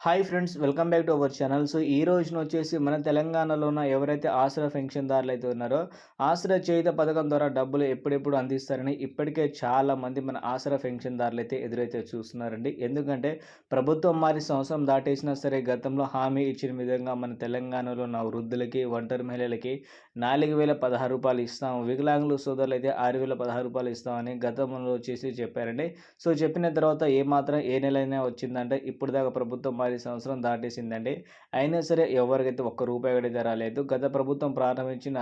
Hi friends welcome back to our channel so ఈ రోజున వచ్చేసి మన తెలంగాణలో ఉన్న ఎవరైతే ఆసరా పెన్షన్దారులు అయితే ఉన్నారో ఆసరా చేయుత పథకం ద్వారా డబ్బులు ఎప్పుడెప్పుడు అందిస్తారని ఇప్పటికే చాలా మంది మన ఆసరా పెన్షన్దారులు అయితే ఎదురైతే చూస్తున్నారండి. ఎందుకంటే ప్రభుత్వం మారి సంవత్సరం దాటేసినా సరే గతంలో హామీ ఇచ్చిన విధంగా మన తెలంగాణలో ఉన్న వృద్ధులకి ఒంటరి మహిళలకి నాలుగు వేల పదహారు రూపాయలు ఇస్తాం వికలాంగులు సోదరులు అయితే ఆరు వేల పదహారు రూపాయలు ఇస్తామని గతంలో వచ్చేసి చెప్పారండి. సో చెప్పిన తర్వాత ఏమాత్రం ఏ నెలైనా వచ్చిందంటే ఇప్పుడు దాకా ప్రభుత్వం పది సంవత్సరం దాటేసిందండి. అయినా సరే ఎవరికైతే ఒక్క రూపాయి కూడా రాలేదు గత ప్రభుత్వం ప్రారంభించిన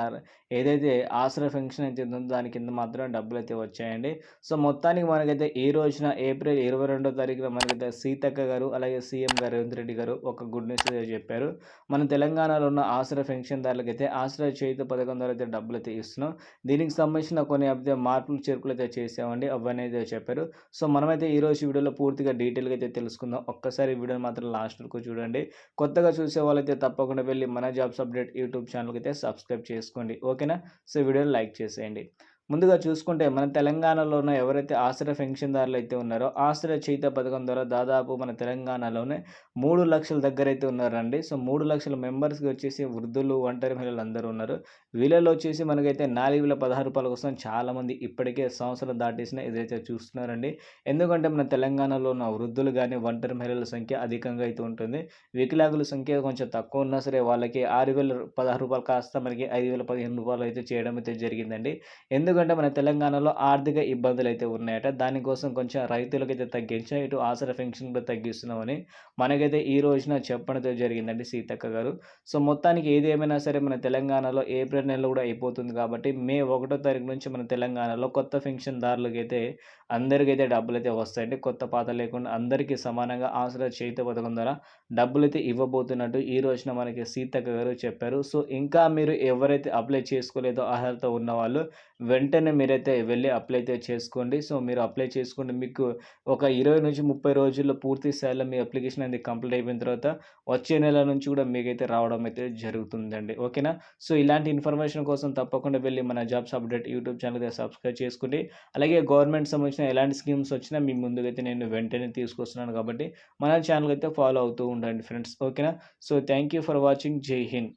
ఏదైతే ఆశ్రయ ఫంక్షన్ అయితే ఉందో దాని కింద మాత్రం డబ్బులు అయితే వచ్చాయండి. సో మొత్తానికి మనకైతే ఈ రోజున ఏప్రిల్ ఇరవై రెండో తారీఖున మనకైతే సీతక్క గారు అలాగే సీఎం గారు రేవంత్ రెడ్డి గారు ఒక గుడ్ న్యూస్ చెప్పారు. మన తెలంగాణలో ఉన్న ఆశ్రయ పెన్షన్దారులకి అయితే ఆశ్రయ చేయుత పథకం ద్వారా అయితే డబ్బులు అయితే ఇస్తున్నాం. దీనికి సంబంధించిన కొన్ని అయితే మార్పులు చేర్పులు అయితే చేసామండి అవన్నీ అయితే చెప్పారు. సో మనమైతే ఈ రోజు వీడియోలో పూర్తిగా డీటెయిల్గా అయితే తెలుసుకుందాం. ఒక్కసారి వీడియోని మాత్రం లాస్ట్ వరకు చూడండి. కొత్తగా చూసే వాళ్ళైతే తప్పకుండా వెళ్ళి మన జాబ్స్ అప్డేట్ యూట్యూబ్ ఛానల్కి అయితే సబ్స్క్రైబ్ చేసుకోండి. ఓకేనా? సో వీడియోని లైక్ చేసేయండి. ముందుగా చూసుకుంటే మన తెలంగాణలో ఉన్న ఎవరైతే ఆశ్రయ పెన్షన్దారులు అయితే ఉన్నారో ఆశ్రయ చేత పథకం ద్వారా దాదాపు మన తెలంగాణలోనే మూడు లక్షల దగ్గర అయితే ఉన్నారండి. సో మూడు లక్షల మెంబర్స్కి వచ్చేసి వృద్ధులు ఒంటరి మహిళలు అందరూ ఉన్నారు. వీళ్ళలో వచ్చేసి మనకైతే నాలుగు వేల పదహారు రూపాయల కోసం చాలామంది ఇప్పటికే సంవత్సరం దాటేసిన ఇదైతే చూస్తున్నారండి. ఎందుకంటే మన తెలంగాణలో ఉన్న వృద్ధులు కానీ ఒంటరి మహిళల సంఖ్య అధికంగా అయితే ఉంటుంది. వికలాంగుల సంఖ్య కొంచెం తక్కువ ఉన్నా సరే వాళ్ళకి ఆరు వేల పదహారు రూపాయలు కాస్త మనకి ఐదు వేల పదిహేను రూపాయలు అయితే చేయడం అయితే జరిగిందండి. ఎందుకు ఎందుకంటే మన తెలంగాణలో ఆర్థిక ఇబ్బందులు అయితే ఉన్నాయట దానికోసం కొంచెం రైతులకైతే అయితే ఇటు ఆసరా పెన్షన్ కూడా తగ్గిస్తున్నామని మనకైతే ఈ రోజున చెప్పడంతో జరిగిందండి సీతక్క గారు. సో మొత్తానికి ఏది ఏమైనా సరే మన తెలంగాణలో ఏప్రిల్ నెలలో కూడా అయిపోతుంది కాబట్టి మే ఒకటో తారీఖు నుంచి మన తెలంగాణలో కొత్త పెన్షన్దారులకి దారులకైతే అందరికైతే డబ్బులు అయితే వస్తాయండి. కొత్త పాత లేకుండా అందరికీ సమానంగా ఆసరా చేత పథకం ద్వారా డబ్బులు అయితే ఇవ్వబోతున్నట్టు ఈ రోజున మనకి సీతక్క గారు చెప్పారు. సో ఇంకా మీరు ఎవరైతే అప్లై చేసుకోలేదో అర్హత ఉన్న వాళ్ళు వెంటనే మీరైతే వెళ్ళి అప్లై అయితే చేసుకోండి. సో మీరు అప్లై చేసుకోండి మీకు ఒక ఇరవై నుంచి ముప్పై రోజుల్లో పూర్తి స్థాయిలో మీ అప్లికేషన్ అనేది కంప్లీట్ అయిపోయిన తర్వాత వచ్చే నెల నుంచి కూడా మీకైతే రావడం అయితే జరుగుతుందండి. ఓకేనా? సో ఇలాంటి ఇన్ఫర్మేషన్ కోసం తప్పకుండా వెళ్ళి మన జాబ్స్ అప్డేట్ యూట్యూబ్ ఛానల్ అయితే సబ్స్క్రైబ్ చేసుకోండి. అలాగే గవర్నమెంట్ సంబంధించిన ఎలాంటి స్కీమ్స్ వచ్చినా మీ ముందుకైతే నేను వెంటనే తీసుకొస్తున్నాను కాబట్టి మన ఛానల్ అయితే ఫాలో అవుతూ ఉండండి ఫ్రెండ్స్. ఓకేనా? So thank you for watching. Jai Hind.